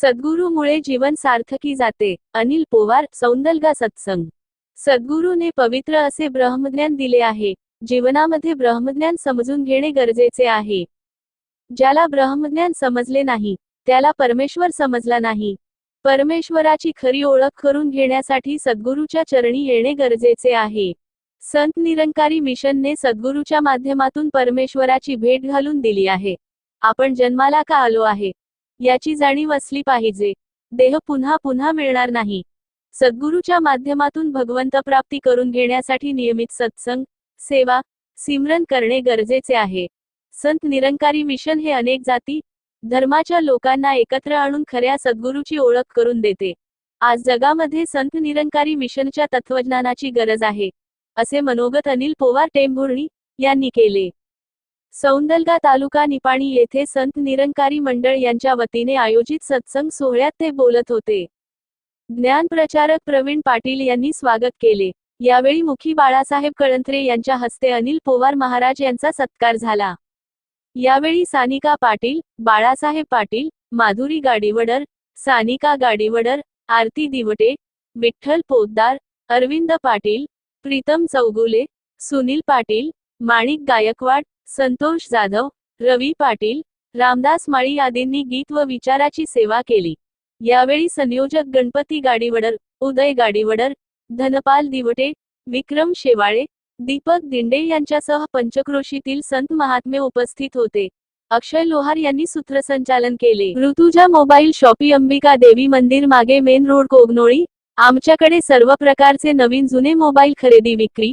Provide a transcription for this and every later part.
सद्गुरूमुळे जीवन सार्थकी जाते. अनिल पोवार सौंदलगा सत्संग. सद्गुरूने पवित्र असे ब्रह्मज्ञान दिले आहे. जीवनामध्ये ब्रह्मज्ञान समजून घेणे गरजेचे आहे. ज्याला ब्रह्मज्ञान समजले नाही त्याला परमेश्वर समजला नाही. परमेश्वराची खरी ओळख करून घेण्यासाठी सद्गुरूच्या चरणी येणे गरजेचे आहे. संत निरंकारी मिशनने सद्गुरूच्या माध्यमातून परमेश्वराची भेट घालून दिली आहे. आपण जन्माला का आलो आहे? याची जाणीव असली पाहिजे. देह पुन्हा पुन्हा मिळणार नाही. सद्गुरूच्या माध्यमातून भगवंत प्राप्ती करून घेण्यासाठी नियमित सत्संग सेवा सिमरन करणे गरजेचे आहे. संत निरंकारी मिशन हे अनेक जाती धर्माच्या लोकांना एकत्र आणून खऱ्या सद्गुरूची ओळख करून देते. आज जगामध्ये संत निरंकारी मिशनच्या तत्वज्ञानाची गरज आहे असे मनोगत अनिल पोवार टेंभुर्णी यांनी केले. सौंदलगा तालुका निपाणी येथे संत निरंकारी मंडळ यांच्या वतीने आयोजित सत्संग सोहळ्यात ते बोलत होते. ज्ञान प्रचारक प्रवीण पाटील यांनी स्वागत केले. यावेळी मुखी बाळासाहेब कळंत्रे यांच्या हस्ते अनिल पोवार महाराज यांचा सत्कार झाला. यावेळी सानिका पाटील बाळासाहेब पाटील माधुरी गाडीवडर सानिका गाडीवडर आरती दिवटे विठ्ठल पोद्दार अरविंद पाटील प्रीतम चौगुले सुनील पाटील माणिक गायकवाड संतोष जाधव रवी पाटील रामदास माळी आदींनी गीत व विचाराची सेवा केली. यावेळी संयोजक गणपती गाडीवडर उदय गाडीवडर धनपाल दिवटे विक्रम शेवाळे दीपक दिंडे यांच्यासह पंचक्रोशीतील संत महात्मे उपस्थित होते. अक्षय लोहार यांनी सूत्रसंचालन केले. ऋतुजा मोबाईल शॉपी अंबिका देवी मंदिर मागे मेन रोड कोगनोळी. आमच्याकडे सर्व प्रकारचे नवीन जुने मोबाईल खरेदी विक्री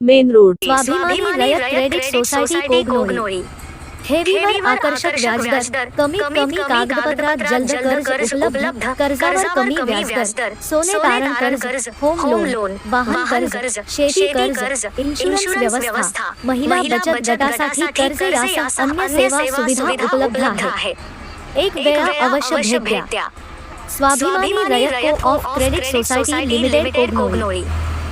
मेन रोड। स्वाभिमानी रयत क्रेडिट सोसायटी कोगनोळी ठेवीवर आकर्षक व्याजदर। कमीत कमी कागदपत्रात जलद कर्ज उपलब्ध कर्जावर कमी व्याजदर। सोने तारण कर्ज होम लोन वाहन कर्ज शेती कर्ज इन्शुरन्स व्यवस्था महिला बचत गटासाठी कर्ज यासह अन्य सेवा सुविधा उपलब्ध आहेत एक वेळा अवश्य भेट द्या. Swabhimani Rayat co op credit society limited Kognoli